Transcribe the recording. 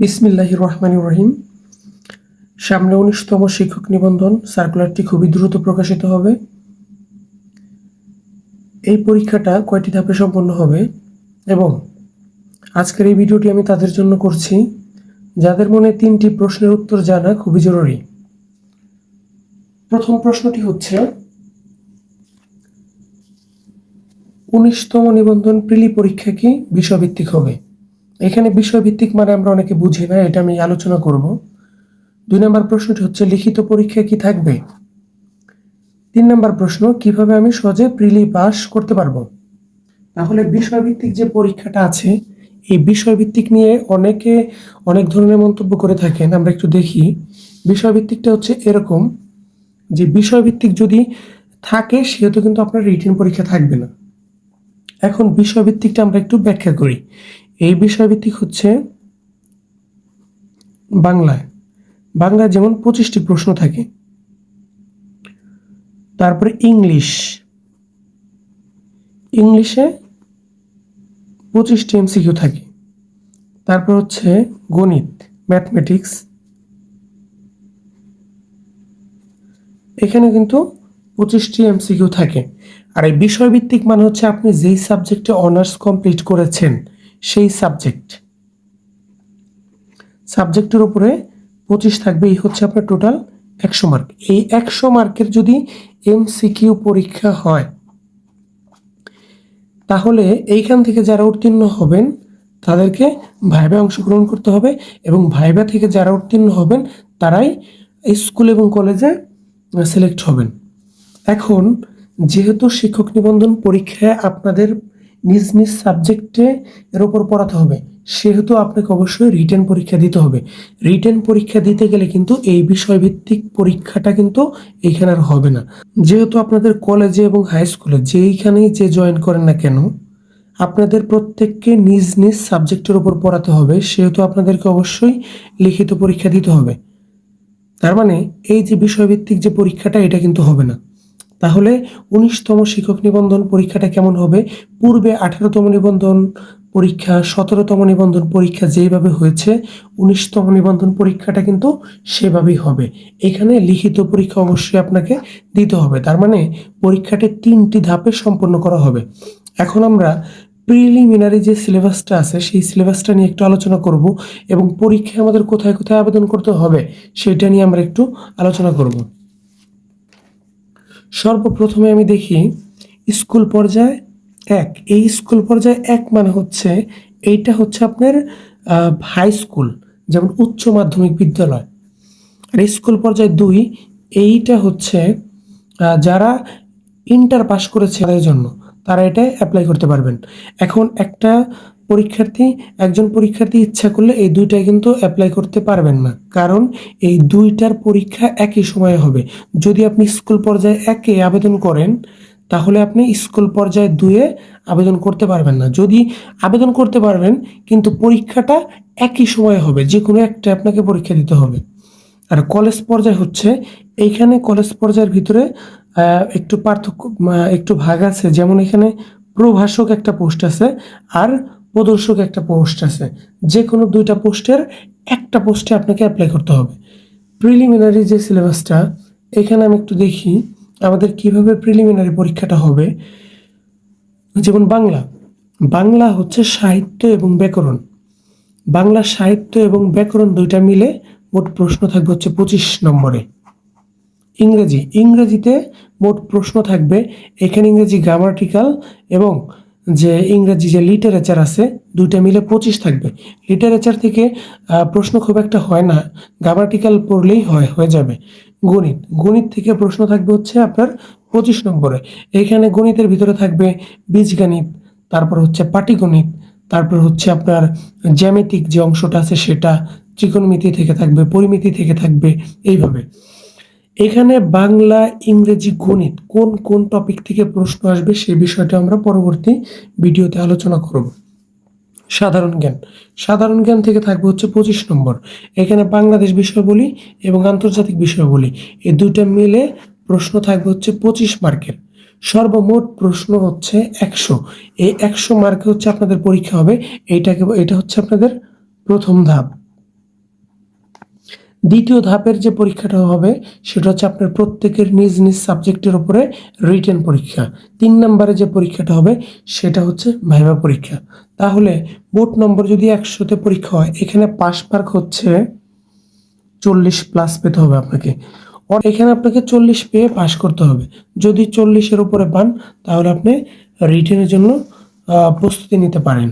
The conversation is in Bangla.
বিসমিল্লাহ রহমান রহিম। সামনে উনিশতম শিক্ষক নিবন্ধন সার্কুলারটি খুবই দ্রুত প্রকাশিত হবে। এই পরীক্ষাটা কয়টি ধাপে সম্পন্ন হবে এবং আজকের এই ভিডিওটি আমি তাদের জন্য করছি। যাদের মনে তিনটি প্রশ্নের উত্তর জানা খুবই জরুরি। প্রথম প্রশ্নটি হচ্ছে, উনিশতম নিবন্ধন প্রিলি পরীক্ষা কি বিষয়ভিত্তিক হবে? এখানে বিষয়ভিত্তিক মানে আমরা অনেকে বুঝি না, এটা আমি আলোচনা করব। দুই নম্বর প্রশ্নটি হচ্ছে, লিখিত পরীক্ষা কি থাকবে? তিন নম্বর প্রশ্ন, কীভাবে আমি সহজে প্রিলি পাস করতে পারব? তাহলে বিষয়ভিত্তিক যে পরীক্ষাটা আছে, এই বিষয়ভিত্তিক নিয়ে অনেকে অনেক ধরনের মন্তব্য করে থাকেন। আমরা একটু দেখি। বিষয়ভিত্তিকটা হচ্ছে এরকম যে, বিষয়ভিত্তিক যদি থাকে, সেহেতু কিন্তু আপনার রিটেন পরীক্ষা থাকবে না। এখন বিষয়ভিত্তিকটা আমরা একটু ব্যাখ্যা করি। এই বিষয়ভিত্তিক হচ্ছে বাংলায়। বাংলায় যেমন পঁচিশটি প্রশ্ন থাকে, তারপরে ইংলিশ। ইংলিশে পঁচিশটি এমসিকিউ থাকে। তারপর হচ্ছে গণিত, ম্যাথমেটিক্স। এখানে কিন্তু পঁচিশটি এমসিকিউ থাকে। আর এই বিষয়ভিত্তিক মানে হচ্ছে আপনি যেই সাবজেক্টে অনার্স কমপ্লিট করেছেন সেই সাবজেক্ট সাবজেক্টের উপরে পঁচিশ থাকবে, এই হচ্ছে আপনার টোটাল একশো মার্ক এই একশো মার্কের যদি এমসিকিউ পরীক্ষা হয়, তাহলে এইখান থেকে যারা উত্তীর্ণ হবেন, তাদেরকে ভাইবা অংশগ্রহণ করতে হবে এবং ভাইবা থেকে যারা উত্তীর্ণ হবেন, তারাই স্কুল এবং কলেজে সিলেক্ট হবেন। এখন, যেহেতু শিক্ষক নিবন্ধন পরীক্ষায় আপনাদের নিজ নিজ সাবজেক্টে এর ওপর পড়াতে হবে। সেহেতু আপনাকে অবশ্যই রিটেন পরীক্ষা দিতে হবে। রিটেন পরীক্ষা দিতে গেলে কিন্তু এই বিষয়ভিত্তিক পরীক্ষাটা কিন্তু এইখানে আর হবে না। যেহেতু আপনাদের কলেজে এবং হাই স্কুলে যেইখানেই যে জয়েন করেন না কেন, আপনাদের প্রত্যেককে নিজ নিজ সাবজেক্টের উপর পড়াতে হবে। সেহেতু আপনাদেরকে অবশ্যই লিখিত পরীক্ষা দিতে হবে। তার মানে এই যে বিষয়ভিত্তিক যে পরীক্ষাটা, এটা কিন্তু হবে না। তাহলে উনিশতম শিক্ষক নিবন্ধন পরীক্ষাটা কেমন হবে? পূর্বে আঠারোতম নিবন্ধন পরীক্ষা, সতেরোতম নিবন্ধন পরীক্ষা যেইভাবে হয়েছে, উনিশতম নিবন্ধন পরীক্ষাটা কিন্তু সেভাবেই হবে। এখানে লিখিত পরীক্ষা অবশ্যই আপনাকে দিতে হবে। তার মানে পরীক্ষাটি তিনটি ধাপে সম্পন্ন করা হবে। এখন আমরা প্রিলিমিনারি যে সিলেবাসটা আছে, সেই সিলেবাসটা নিয়ে একটু আলোচনা করব এবং পরীক্ষায় আমাদের কোথায় কোথায় আবেদন করতে হবে, সেটা নিয়ে আমরা একটু আলোচনা করব। সর্বপ্রথমে আমি দেখি স্কুল পর্যায়ে এক। এই স্কুল পর্যায়ে এক মানে হচ্ছে এইটা হচ্ছে আপনার হাই স্কুল যেমন উচ্চ মাধ্যমিক বিদ্যালয়। আর স্কুল পর্যায়ে দুই, এইটা হচ্ছে যারা ইন্টার পাস করেছে তাদের জন্য, তারা এটা অ্যাপ্লাই করতে পারবেন। এখন একটা পরীক্ষার্থী, একজন পরীক্ষার্থী ইচ্ছা করলে এই দুইটাই কিন্তু অ্যাপ্লাই করতে পারবেন না। কারণ এই দুইটার পরীক্ষা একই সময়ে হবে। যদি আপনি স্কুল পর্যায়ে একে আবেদন করেন, তাহলে আপনি স্কুল পর্যায়ে দুয়ে আবেদন করতে পারবেন না। যদি আবেদন করতে পারবেন, কিন্তু পরীক্ষাটা একই সময়ে হবে যে কোনো একটা আপনাকে পরীক্ষা দিতে হবে। আর কলেজ পর্যায়ে হচ্ছে, এইখানে কলেজ পর্যায়ের ভিতরে একটু পার্থক্য একটু ভাগ আছে। যেমন এখানে প্রভাষক একটা পোস্ট আছে, আর প্রদর্শক একটা পোস্ট আছে। যে কোনো দুইটা পোস্টের একটা পোস্টে আপনাকে অ্যাপ্লাই করতে হবে। প্রিলিমিনারি যে সিলেবাসটা এখানে আমি একটু দেখি আমাদের কীভাবে প্রিলিমিনারি পরীক্ষাটা হবে। যেমন বাংলা। বাংলা হচ্ছে সাহিত্য এবং ব্যাকরণ। বাংলা সাহিত্য এবং ব্যাকরণ দুইটা মিলে মোট প্রশ্ন থাকবে হচ্ছে পঁচিশ নম্বরে। ইংরেজি। ইংরেজিতে মোট প্রশ্ন থাকবে এখানে ইংরেজি গ্রামাটিক্যাল এবং যে ইংরেজি যে লিটারেচার আছে, দুইটা মিলে পঁচিশ থাকবে। লিটারেচার থেকে প্রশ্ন খুব একটা হয় না। গ্রামাটিক্যাল পড়লেই হয়, হয়ে যাবে। গণিত। গণিত থেকে প্রশ্ন থাকবে হচ্ছে আপনার পঁচিশ নম্বরে। এখানে গণিতের ভিতরে থাকবে বীজগণিত, তারপর হচ্ছে পাটিগণিত, তারপর হচ্ছে আপনার জ্যামিতিক যে অংশটা আছে সেটা, ত্রিকোণমিতি থেকে থাকবে, পরিমিতি থেকে থাকবে, এইভাবে। এখানে বাংলা, ইংরেজি, গণিত কোন কোন টপিক থেকে প্রশ্ন আসবে সেই বিষয়টা আমরা পরবর্তী ভিডিওতে আলোচনা করব। সাধারণ জ্ঞান। সাধারণ জ্ঞান থেকে থাকবে হচ্ছে পঁচিশ নম্বর। এখানে বাংলাদেশ বিষয়াবলী এবং আন্তর্জাতিক বিষয়াবলী, এই দুইটা মিলে প্রশ্ন থাকবে হচ্ছে পঁচিশ মার্কের। সর্বমোট প্রশ্ন হচ্ছে একশো। এই একশো মার্কে হচ্ছে আপনাদের পরীক্ষা হবে। এইটাকে, এটা হচ্ছে আপনাদের প্রথম ধাপ। দ্বিতীয় ধাপের যে পরীক্ষাটা হবে, সেটা হচ্ছে আপনার প্রত্যেকের নিজ নিজ সাবজেক্টের উপরে রিটেন পরীক্ষা। তিন নম্বরে যে পরীক্ষাটা হবে, সেটা হচ্ছে ভাইভা পরীক্ষা। তাহলে মোট নম্বর যদি একশোতে পরীক্ষা হয়, এখানে পাস মার্ক হচ্ছে চল্লিশ প্লাস পেতে হবে আপনাকে। এখানে আপনাকে চল্লিশ পেয়ে পাস করতে হবে। যদি চল্লিশের উপরে পান, তাহলে আপনি রিটেনের জন্য প্রস্তুতি নিতে পারেন।